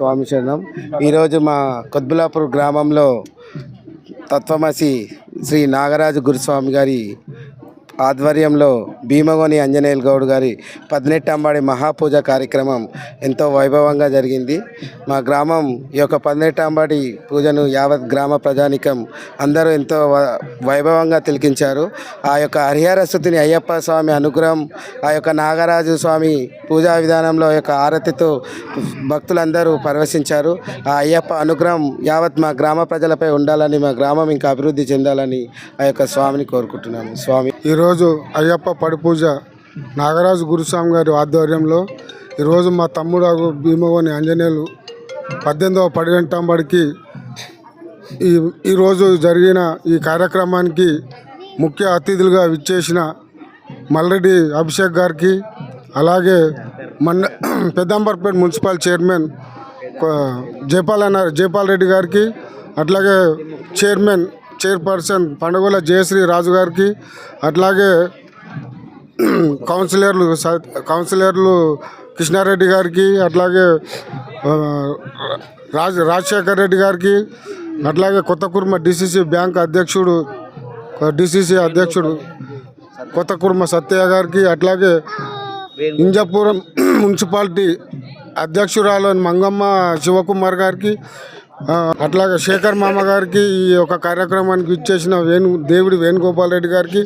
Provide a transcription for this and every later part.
స్వామి శరణం. ఈరోజు మా కొద్బులాపూర్ గ్రామంలో తత్వమసి శ్రీ నాగరాజు గురుస్వామి గారి ఆధ్వర్యంలో భీమగోని ఆంజనేయులు గౌడ్ గారి పదినెట్టంబాడి మహాపూజ కార్యక్రమం ఎంతో వైభవంగా జరిగింది. మా గ్రామం ఈ యొక్క పదినెట్టంబాడి పూజను యావత్ గ్రామ ప్రజానికం అందరూ ఎంతో వ- వైభవంగా తిలకించారు. ఆ యొక్క హరిహర స్థుతిని అయ్యప్ప స్వామి అనుగ్రహం ఆ యొక్క నాగరాజు స్వామి పూజా విధానంలో ఆ యొక్క ఆరతితో భక్తులందరూ పరవశించారు. ఆ అయ్యప్ప అనుగ్రహం యావత్ మా గ్రామ ప్రజలపై ఉండాలని మా గ్రామం ఇంకా అభివృద్ధి చెందాలని ఆ యొక్క స్వామిని కోరుకుంటున్నాము. స్వామి ఈరోజు అయ్యప్ప పడిపూజ నాగరాజు గురుస్వామి గారి ఆధ్వర్యంలో ఈరోజు మా తమ్ముడు అగు భీమవని ఆంజనేయులు పద్దెనిమిదవ పడిగంటంబడికి ఈ ఈరోజు జరిగిన ఈ కార్యక్రమానికి ముఖ్య అతిథులుగా విచ్చేసిన మల్రెడ్డి అభిషేక్ గారికి అలాగే మండ పెద్దంబర్పేట మున్సిపల్ చైర్మన్ జైపాల్ జయపాల్ అన్న జయపాల్ రెడ్డి గారికి అట్లాగే చైర్మన్ చైర్పర్సన్ పండుగల జయశ్రీ రాజు గారికి అట్లాగే కౌన్సిలర్లు కౌన్సిలర్లు కృష్ణారెడ్డి గారికి అట్లాగే రాజ్ రాజశేఖర్ రెడ్డి గారికి అట్లాగే కొత్త కుర్మ డిసిసి బ్యాంక్ అధ్యక్షుడు డిసిసి అధ్యక్షుడు కొత్త కుర్మ సత్యయ్య గారికి అట్లాగే ఇంజాపురం మున్సిపాలిటీ అధ్యక్షురాలు మంగమ్మ శివకుమార్ గారికి అట్లాగే శేఖర్ మామ గారికి ఈ యొక్క కార్యక్రమానికి ఇచ్చేసిన వేణు దేవుడి వేణుగోపాల్ రెడ్డి గారికి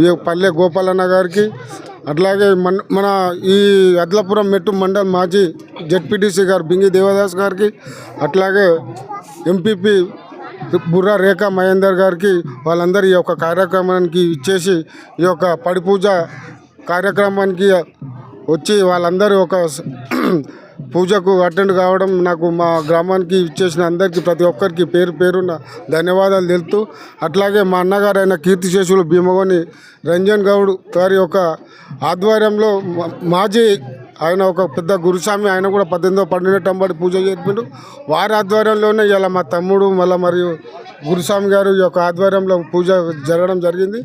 ఈ పల్లె గోపాలన్న గారికి అట్లాగే మన మన ఈ అద్లాపురం మెట్టు మండల్ మాజీ జడ్పీటీసీ గారు బింగి దేవదాస్ గారికి అట్లాగే ఎంపీపీ బుర్రా రేఖా మహేందర్ గారికి వాళ్ళందరూ ఈ యొక్క కార్యక్రమానికి ఇచ్చేసి ఈ యొక్క పడిపూజ కార్యక్రమానికి వచ్చి వాళ్ళందరూ ఒక పూజకు అటెండ్ కావడం నాకు మా గ్రామానికి ఇచ్చేసిన అందరికీ ప్రతి ఒక్కరికి పేరు పేరున ధన్యవాదాలు తెలుపుతూ అట్లాగే మా అన్నగారు అయిన కీర్తిశేషులు భీమగోని రంజన్ గౌడ్ గారి యొక్క ఆధ్వర్యంలో మా- మాజీ ఆయన ఒక పెద్ద గురుస్వామి ఆయన కూడా పద్దెనిమిదో పన్నెండు టంబడి పూజ చేపిండు. వారి ఆధ్వర్యంలోనే ఇలా మా తమ్ముడు మళ్ళీ మరియు గురుస్వామి గారు ఈ యొక్క ఆధ్వర్యంలో పూజ జరగడం జరిగింది.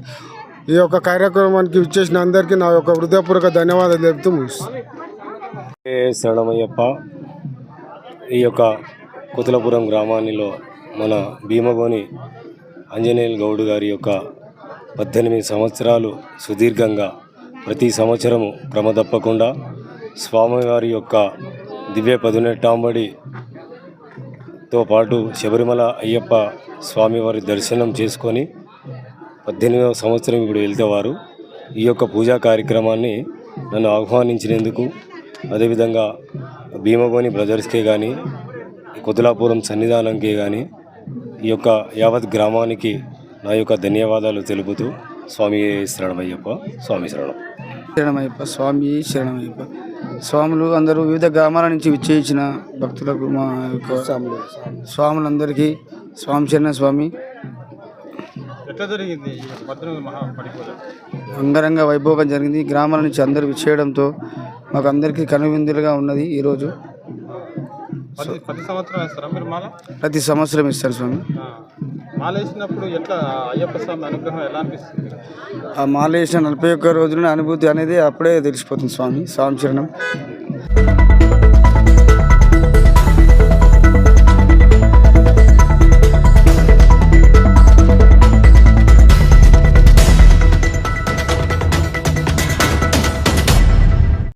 ఈ యొక్క కార్యక్రమానికి ఇచ్చేసిన అందరికీ నా యొక్క హృదయపూర్వక ధన్యవాదాలు తెలుపుతూ ముగిస్తాను శరణమయ్యప్ప ఈ యొక్క కుతులపురం గ్రామానిలో మన భీమగోని ఆంజనేయులు గౌడ్ గారి యొక్క పద్దెనిమిది సంవత్సరాలు సుదీర్ఘంగా ప్రతి సంవత్సరము క్రమ తప్పకుండా స్వామివారి యొక్క దివ్య పదునెట్టాంబడితో పాటు శబరిమల అయ్యప్ప స్వామివారి దర్శనం చేసుకొని పద్దెనిమిదవ సంవత్సరం ఇప్పుడు వెళ్తేవారు ఈ యొక్క పూజా కార్యక్రమాన్ని నన్ను ఆహ్వానించినందుకు అదేవిధంగా భీమగోని బ్రదర్స్కే కానీ కొతులాపురం సన్నిధానంకే కానీ ఈ యొక్క యావత్ గ్రామానికి నా యొక్క ధన్యవాదాలు తెలుపుతూ స్వామి శరణమయ్యప్ప స్వామి శరణం. శరణమయ్యప్ప స్వామి శరణమయ్యప్ప. స్వాములు అందరూ వివిధ గ్రామాల నుంచి విచ్చేయించిన భక్తులకు మా యొక్క స్వాములందరికీ స్వామి శరణ స్వామి. అంగరంగ వైభోగం జరిగింది. గ్రామాల నుంచి అందరూ విచ్చేయడంతో మాకు అందరికీ కనువిందులుగా ఉన్నది ఈరోజు. ప్రతి సంవత్సరం ఇస్తారు స్వామి. ఆ, మాల వేసినప్పుడు ఎట్లా అయ్యప్ప స్వామి అనుగ్రహం ఎలా అనిపిస్తుంది? ఆ నలభై ఒక్క రోజుల అనుభూతి అనేది అప్పుడే తెలిసిపోతుంది స్వామి స్వామి శరణం